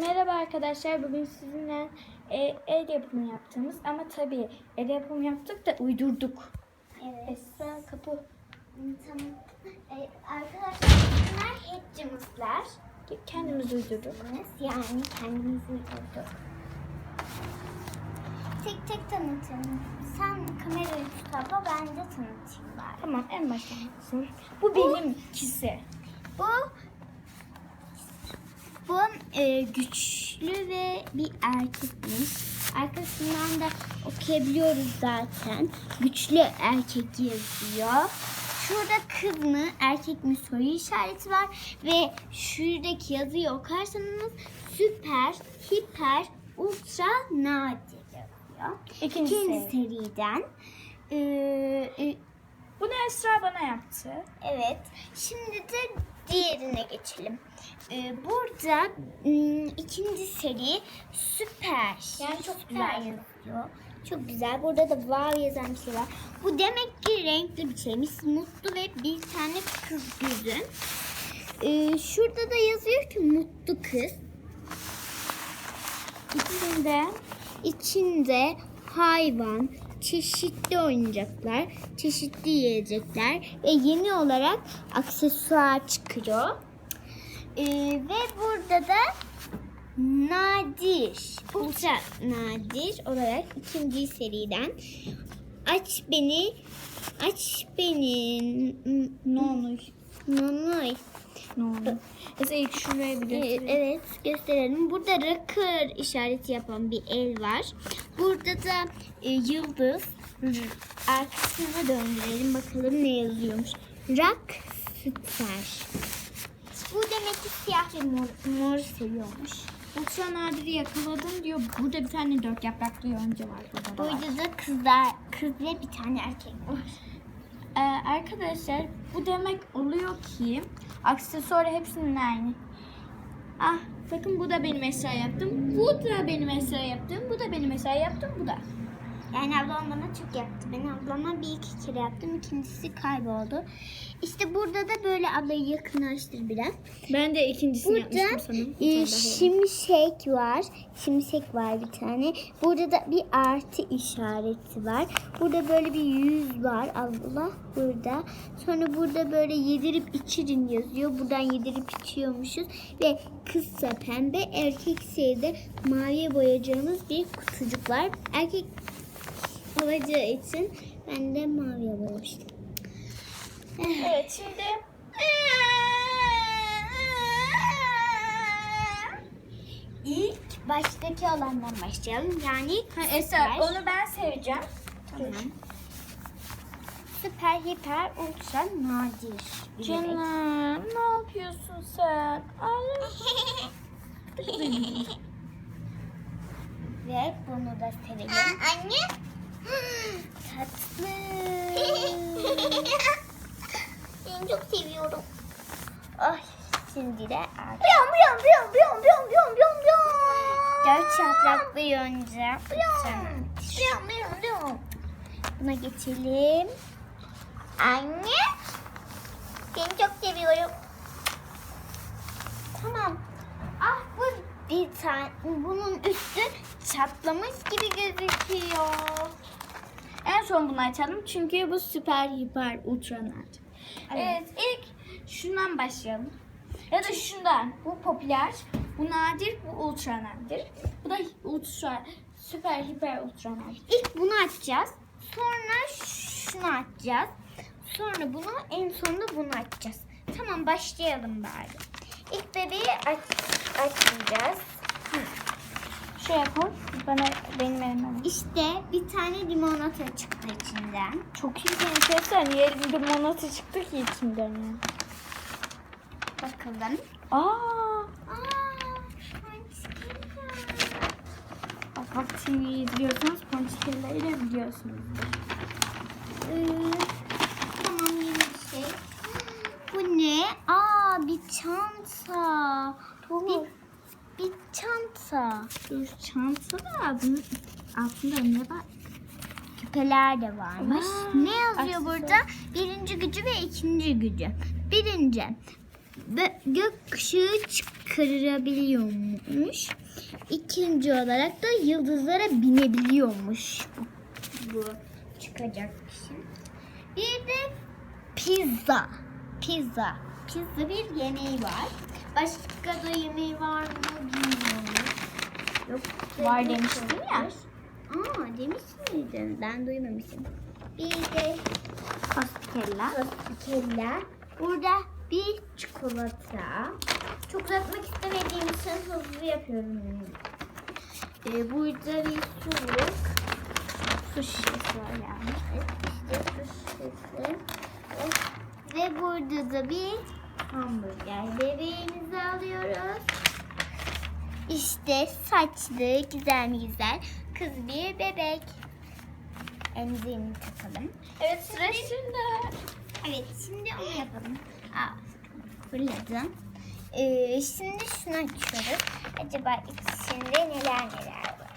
Merhaba arkadaşlar. Bugün sizinle e, el yapımı yaptığımız ama tabii el yapımı yaptık da uydurduk. Evet. Esra kapı. Tamam. Ee, arkadaşlar bunlar hatchimizler. Kendimiz uydurduk. Yani kendimiz uydurduk. Tek tek tanıtayım. Sen kamerayı tut abla ben de tanıtayım bari. Tamam en baştan yapsın. Bu benimkisi. Bu bu e, güçlü ve bir erkekmiş. Arkasından da okuyabiliyoruz zaten. Güçlü erkek yazıyor. Şurada kız mı erkek mi soru işareti var ve şuradaki yazıyı okursanız süper, hiper, ultra nadir yazıyor. İkinci İkinci seri. seriden. Ee, e, Bunu Esra bana yaptı. Evet. Şimdi de diğerine geçelim. Ee, burada ım, ikinci seri süper. Yani çok Süper güzel. yazıyor. Çok güzel. Burada da wow yazan bir şey var. Bu demek ki renkli bir şeymiş. Mutlu ve bir tane kız gözü. Ee, şurada da yazıyor ki mutlu kız. İçinde içinde hayvan, çeşitli oyuncaklar, çeşitli yiyecekler ve yeni olarak aksesuar çıkıyor. Ee, ve burada da nadir, ultra nadir olarak ikinci seriden aç beni, aç beni. Ne olur. Esra ilk şuraya bir Ee, gösterelim. Evet gösterelim. Burada rocker işareti yapan bir el var. Burada da e, yıldız. Arkasına döndürelim bakalım ne yazıyormuş. Rock süper. Bu demek ki siyah ve mor, mor seviyormuş. Ultra Nadir'i yakaladım diyor. Burada bir tane dört yapraklı yonca var. Burada da var. Burada da kızlar, kız ve bir tane erkek var. Ee, arkadaşlar bu demek oluyor ki aksesuar hepsinin aynı. Ah bakın bu da benim Esra yaptım. Bu da benim Esra yaptım. Bu da benim Esra yaptım. Bu da. Yani ablam bana çok yaptı. Ben ablama bir iki kere yaptım. İkincisi kayboldu. İşte burada da böyle ablayı yakınlaştır biraz. Ben de ikincisini Burada e, şimşek var. Şimşek var bir tane. Burada da bir artı işareti var. Burada böyle bir yüz var. Allah burada. Sonra burada böyle yedirip içirin yazıyor. Buradan yedirip içiyormuşuz. Ve kızsa pembe, erkekse de maviye boyayacağımız bir kutucuk var. Erkek olacağı için ben de maviye boyamıştım. Evet şimdi İlk baştaki olandan başlayalım. Yani ha, Esra onu ben seveceğim. Tamam. süper, hiper, ultra, nadir. Canım ne yapıyorsun sen? Ve bunu da sevelim. Anne. Tatlı. ben çok seviyorum. Ay şimdi de artık. Biyom biyom biyom biyom biyom biyom biyom biyom. Dört yapraklı yonca. Biyom biyom biyom biyom. Buna geçelim. Anne. Seni çok seviyorum. Tamam. Ah bu bir tane bunun üstü çatlamış gibi gözüküyor. En son bunu açalım çünkü bu süper hiper ultra nadir. Evet. ilk şundan başlayalım. Ya da şundan. Bu popüler, bu nadir, bu ultra nadir. Bu da ultra süper hiper ultra nadir. İlk bunu açacağız. Sonra şunu açacağız. Sonra bunu en sonunda bunu açacağız. Tamam başlayalım bari. İlk bebeği aç, açmayacağız. Şuraya koy. Bana benim elimden. İşte bir tane limonata çıktı içinden. Çok iyi enteresan. Niye limonata çıktı ki içinden ya? Bakalım. Aa, Aa, ponçikler. bak bak TV izliyorsanız ponçikleri de biliyorsunuz. Ee, tamam yeni bir şey. Bu ne? Aa bir çanta. Bir, bir çanta. Dur çanta da bunun altında ne var? Küpeler de varmış. Vay, ne yazıyor aksesuar. burada? Birinci gücü ve ikinci gücü. Birinci. Bö- Gökkuşağı çık çıkarabiliyormuş. İkinci olarak da yıldızlara binebiliyormuş. Bu çıkacak kişi. Bir de pizza. Pizza. Pizza bir yemeği var. Başka da yemeği var mı bilmiyorum. Yok. Var demiştin ya. Aa demiş miydin? Ben duymamışım. Bir de Pastilla. Pastikella. Burada bir çikolata. Çok uzatmak istemediğim için hızlı yapıyorum. Ee, burada bir suluk. Su şişesi var yani. Evet, işte su şişesi. Ve burada da bir hamburger bebeğimizi alıyoruz. İşte saçlı, güzel güzel kız bir bebek. Emziğini takalım. Evet sıra şimdi. Evet şimdi onu yapalım. Fırladım. Ee, şimdi şunu açıyoruz. Acaba içinde neler neler var?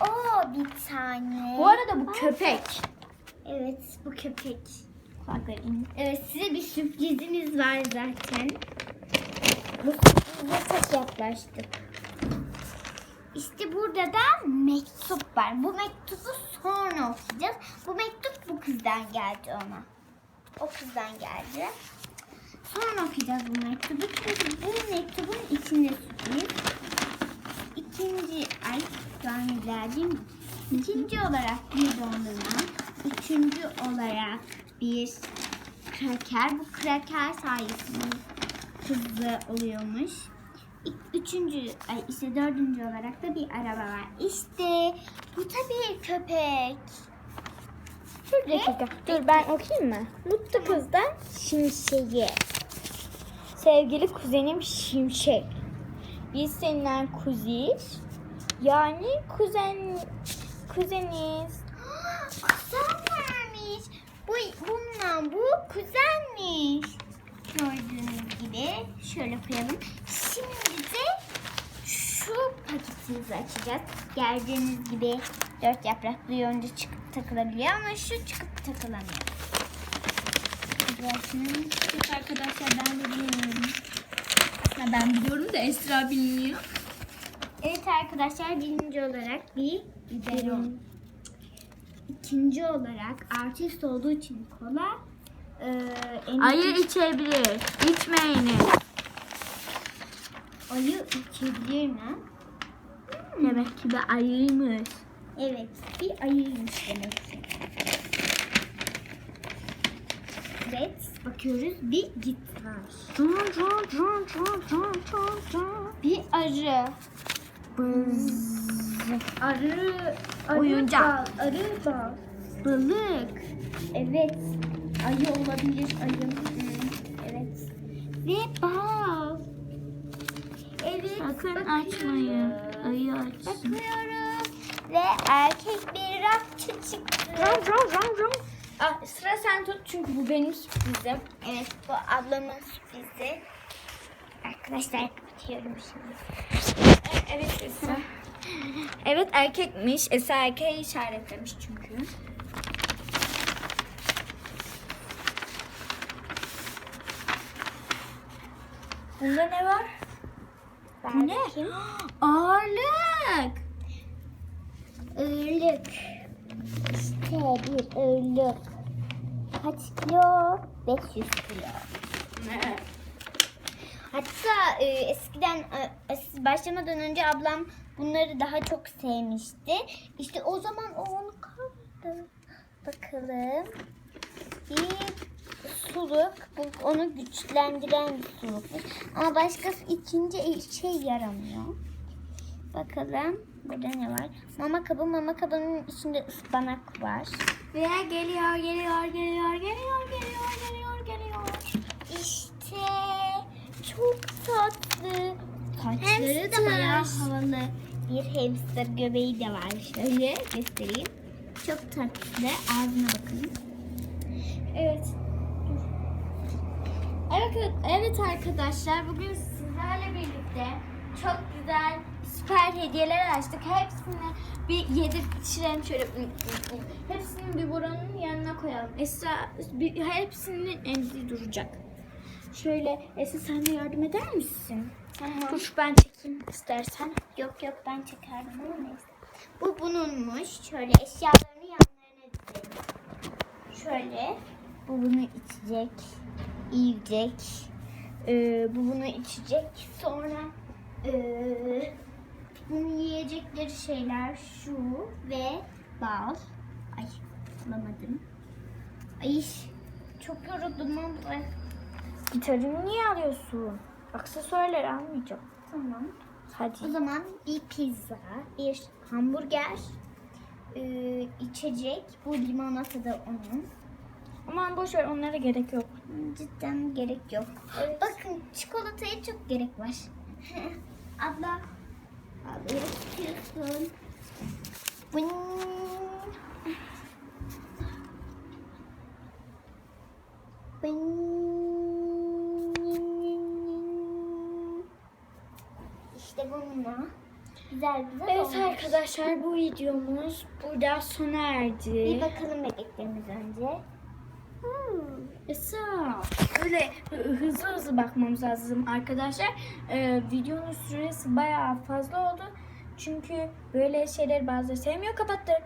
Oo bir tane. Bu arada bu köpek. Evet bu köpek. Kulakları in. Evet size bir sürprizimiz var zaten. Bu sürprize çok yaklaştık. İşte burada da mektup var. Bu mektubu sonra okuyacağız. Bu mektup bu kızdan geldi ona. O kızdan geldi. Sonra okuyacağız bu mektubu. Çünkü bu mektubun içinde sürpriz. İkinci ay görmediler İkinci olarak bir dondurma. Üçüncü olarak bir kraker. Bu kraker sayesinde hızlı oluyormuş. Üçüncü, ay işte dördüncü olarak da bir araba var. İşte bu tabii köpek. Bir dakika. Dur ben okuyayım mı? Mutlu kızdan şimşeği. Sevgili kuzenim Şimşek. Biz seninle kuziz. Yani kuzen kuzeniz. Kuzen vermiş. Bu bundan bu kuzenmiş. Gördüğünüz gibi şöyle koyalım. Şimdi de şu paketimizi açacağız. Gördüğünüz gibi dört yapraklı yonca çıkıp takılabiliyor ama şu çıkıp takılamıyor. Evet arkadaşlar ben de bilmiyorum. Ha, ben biliyorum da Esra bilmiyor. Evet arkadaşlar birinci olarak bir biberon. İkinci olarak artist olduğu için kola. En- Ayı içebilir. İçmeyiniz. ayı içebilir mi? Demek ki de ayıymış. Evet bir ayıymış demek ki. Evet bakıyoruz bir gitar. Bir arı. Bız. Arı. arı Oyuncak. bal, arı bal. Balık. Evet. Ayı olabilir. Ayı. Evet. Ve bal. Evet. Sakın bakıyoruz. açmayın. Ayı açsın. Bakıyoruz. Ve erkek bir rapçi çıktı. Ron ron ron ron. Ah, sıra sen tut çünkü bu benim sürprizim. Evet bu ablamın sürprizi. Arkadaşlar kapatıyorum şimdi. Evet Esra. Evet erkekmiş. Esra erkeği işaretlemiş çünkü. Bunda ne var? Bu ne? Bakayım. Ağırlık. Ağırlık. İşte bir ağırlık. Kaç kilo? 500 kilo. Hatta e, eskiden e, siz başlamadan önce ablam bunları daha çok sevmişti. İşte o zaman o onu kaldı. Bakalım. Bir suluk. Bu onu güçlendiren bir sulukmuş. Ama başkası ikinci şey yaramıyor. Bakalım. Burada ne var? Mama kabı. Mama kabının içinde ıspanak var. Ve geliyor, geliyor, geliyor, geliyor, geliyor, geliyor, geliyor. İşte çok tatlı. Saçları da bayağı havalı. Bir hamster göbeği de var. Şöyle göstereyim. Çok tatlı. Ağzına bakın. Evet. Evet, evet arkadaşlar bugün sizlerle birlikte çok güzel süper hediyeler açtık. Hepsini bir yedirtişelim şöyle. Hepsini bir buranın yanına koyalım. Esra bir, hepsinin emzi duracak. Şöyle Esi sen de yardım eder misin? Dur ben çekeyim istersen. Yok yok ben neyse. Bu bununmuş. Şöyle eşyalarını yanlarına dizelim. Şöyle. Bu bunu içecek. Yiyecek. Ee, bu bunu içecek. Sonra ee, bunun yiyecekleri şeyler şu ve bal. Ay bulamadım. Ay çok yoruldum ama. Gitarını niye alıyorsun? Aksesuarları almayacağım. Tamam. Hadi. O zaman bir pizza, bir hamburger, ee, içecek. Bu limonata da onun. Aman boş ver onlara gerek yok. Cidden gerek yok. Bakın çikolataya çok gerek var. Abla. Abla istiyorsun. Bın. Bın. İşte bununla güzel güzel Evet olmuş. arkadaşlar bu videomuz burada sona erdi. Bir bakalım bebeklerimiz önce. Hmm. Esa. Böyle hı- hızlı hızlı bakmamız lazım arkadaşlar. Ee, videonun süresi bayağı fazla oldu. Çünkü böyle şeyler bazıları sevmiyor. Kapattık.